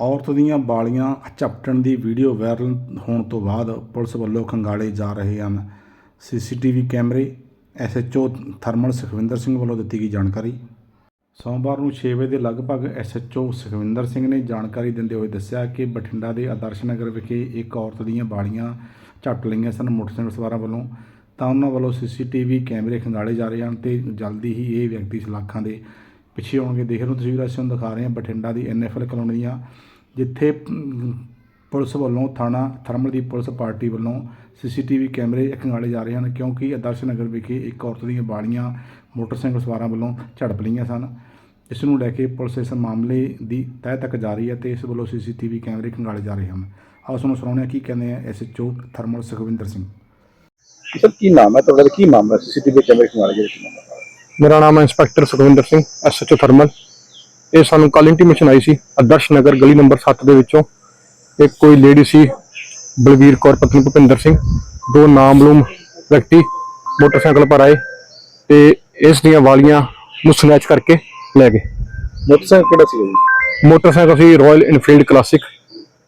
ਔਰਤ ਦੀਆਂ ਵਾਲੀਆਂ ਝਪਟਣ ਦੀ ਵੀਡੀਓ ਵਾਇਰਲ ਹੋਣ ਤੋਂ ਬਾਅਦ ਪੁਲਿਸ ਵੱਲੋਂ ਖੰਗਾਲੇ ਜਾ ਰਹੇ ਹਨ। ਸੀਸੀਟੀਵੀ ਕੈਮਰੇ, ਐਸਐਚਓ ਥਰਮਲ ਸੁਖਵਿੰਦਰ ਸਿੰਘ ਵੱਲੋਂ ਦਿੱਤੀ ਗਈ ਜਾਣਕਾਰੀ। ਸੋਮਵਾਰ ਨੂੰ 6 ਵਜੇ ਦੇ ਲਗਭਗ ਐਸਐਚਓ ਸੁਖਵਿੰਦਰ ਸਿੰਘ ਨੇ ਜਾਣਕਾਰੀ ਦਿੰਦੇ ਹੋਏ ਦੱਸਿਆ ਕਿ ਬਠਿੰਡਾ ਦੇ ਆਦਰਸ਼ ਨਗਰ ਵਿਖੇ ਇੱਕ ਔਰਤ ਦੀਆਂ ਵਾਲੀਆਂ ਝੱਟ ਲਈਆਂ ਸਨ ਮੋਟਰਸਾਈਕਲ ਸਵਾਰਾਂ ਵੱਲੋਂ। ਤਾਂ ਉਹਨਾਂ ਵੱਲੋਂ ਸੀਸੀਟੀਵੀ ਕੈਮਰੇ ਖੰਗਾਲੇ ਜਾ ਰਹੇ ਹਨ ਤੇ ਜਲਦੀ ਹੀ ਇਹ ਵਿਅਕਤੀ ਸਲਾਖਾਂ ਦੇ ਪਿੱਛੇ ਆਉਣਗੇ, ਦੇਖ ਲਓ ਤਸਵੀਰਾਂ ਅਸੀਂ ਤੁਹਾਨੂੰ ਦਿਖਾ ਰਹੇ ਹਾਂ ਬਠਿੰਡਾ ਦੀ ਐਨਐਫਐਲ ਕਲੋਨੀ ਦੀਆਂ ਜਿੱਥੇ ਪੁਲਿਸ ਵੱਲੋਂ ਥਾਣਾ ਥਰਮਲ ਦੀ ਪੁਲਿਸ ਪਾਰਟੀ ਵੱਲੋਂ ਸੀਸੀਟੀਵੀ ਕੈਮਰੇ ਖੰਗਾਲੇ ਜਾ ਰਹੇ ਹਨ, ਕਿਉਂਕਿ ਆਦਰਸ਼ ਨਗਰ ਵਿਖੇ ਇੱਕ ਔਰਤ ਦੀਆਂ ਬਾੜੀਆਂ ਮੋਟਰਸਾਈਕਲ ਸਵਾਰਾਂ ਵੱਲੋਂ ਝੜਪ ਲਈਆਂ ਸਨ। ਇਸ ਨੂੰ ਲੈ ਕੇ ਪੁਲਿਸ ਇਸ ਮਾਮਲੇ ਦੀ ਤਹਿ ਤੱਕ ਜਾ ਰਹੀ ਹੈ ਤੇ ਇਸ ਵੱਲੋਂ ਸੀਸੀਟੀਵੀ ਕੈਮਰੇ ਖੰਗਾਲੇ ਜਾ ਰਹੇ ਹਨ। ਆਓ ਤੁਹਾਨੂੰ ਸੁਣਾਉਂਦੇ ਹਾਂ ਕੀ ਕਹਿੰਦੇ ਆ SHO thermal Sukhwinder Singh. Sir, ਕੀ ਨਾਮ ਹੈ ਤੁਹਾਡਾ ਕੀ ਮਾਮਲਾ ਸੀਸੀਟੀਵੀ ਕੈਮਰੇ ਖਿਵਾਲੇ ਜਿਹੜੇ ਕੀ ਮਾਮਲਾ ਮੇਰਾ ਨਾਮ ਹੈ inspector Sukhwinder Singh SHO thermal ਇਹ ਸਾਨੂੰ ਕੱਲ ਇੰਟੀਮੇਸ਼ਨ ਆਈ ਸੀ ਆਦਰਸ਼ ਨਗਰ ਗਲੀ ਨੰਬਰ 7 ਦੇ ਵਿੱਚੋਂ। ਇੱਕ ਕੋਈ ਲੇਡੀ ਸੀ ਬਲਵੀਰ ਕੌਰ ਪਤਨੀ ਭੁਪਿੰਦਰ ਸਿੰਘ। ਦੋ ਨਾਮਲੂਮ ਵਿਅਕਤੀ ਮੋਟਰਸਾਈਕਲ ਪਰ ਆਏ ਤੇ ਇਸ ਦੀਆਂ ਵਾਲੀਆਂ ਨੂੰ ਸਨੈਚ ਕਰਕੇ ਲੈ ਗਏ। ਮੋਟਰਸਾਈਕਲ ਕਿਹੜਾ ਸੀ ਮੋਟਰਸਾਈਕਲ ਸੀ royal enfield classic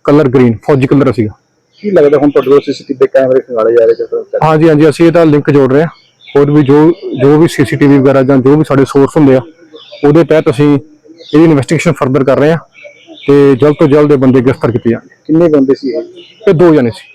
colour green ਫੌਜੀ ਕਲਰ ਸੀਗਾ। ਕੀ ਲੱਗਦਾ ਹੁਣ ਤੁਹਾਡੇ ਕੋਲ ਸੀਸੀਟੀਵੀ ਕੈਮਰੇ ਖਿਵਾਲੇ ਜਾ ਰਹੇ ਕਿਸ ਹਾਂਜੀ ਹਾਂਜੀ ਅਸੀਂ ਇਹਦਾ ਲਿੰਕ ਜੋੜ ਰਹੇ ਹਾਂ। ਹੋਰ ਵੀ ਜੋ ਜੋ ਵੀ ਸੀਸੀਟੀਵੀ ਵਗੈਰਾ ਜਾਂ ਜੋ ਵੀ ਸਾਡੇ ਸੋਰਸ ਹੁੰਦੇ ਆ ਉਹਦੇ ਤਹਿਤ ਅਸੀਂ ਇਹਦੀ ਇਨਵੈਸਟੀਗੇਸ਼ਨ ਫਰਦਰ ਕਰ ਰਹੇ ਹਾਂ ਤੇ ਜਲਦ ਤੋਂ ਜਲਦ ਇਹ ਬੰਦੇ ਗ੍ਰਿਫਤਾਰ ਕੀਤੇ ਜਾਣਗੇ। ਕਿੰਨੇ ਬੰਦੇ ਸੀ ਇਹ? ਇਹ ਦੋ ਜਣੇ ਸੀ।